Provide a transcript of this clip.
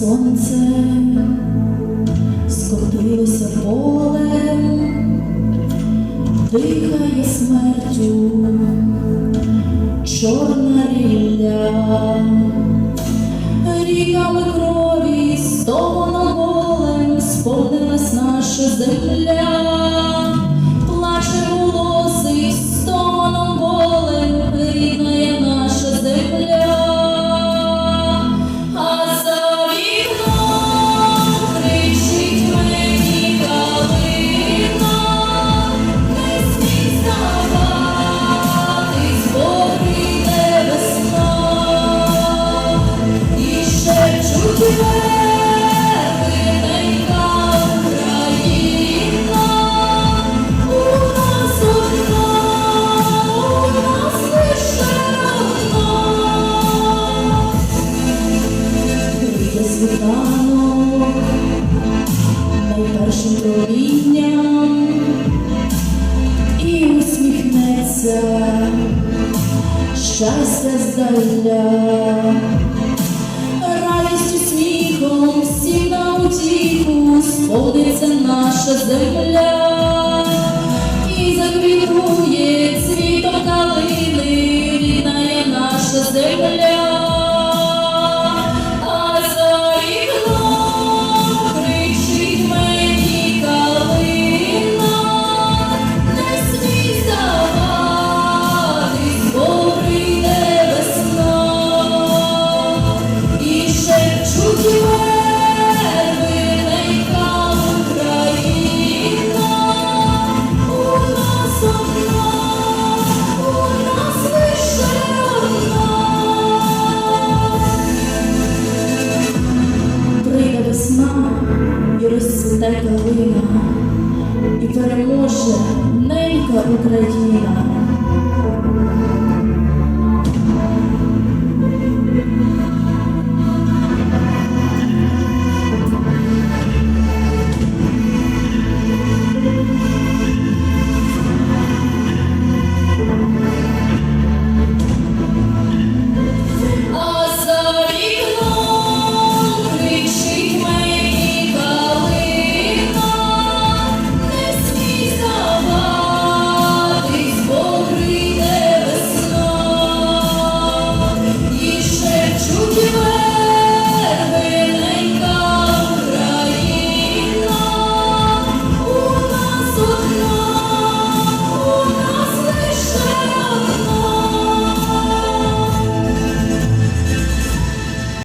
сонце скотилося поле, дихає смертю, чорна рілля, ріками крові, стомоном голем сповнилась наша земля. Найпершим промінням і усміхнеться щастя здаля, наша земля і заквітує цвітом калини, рідна є наша земля. Україна і переможе ненька Україна.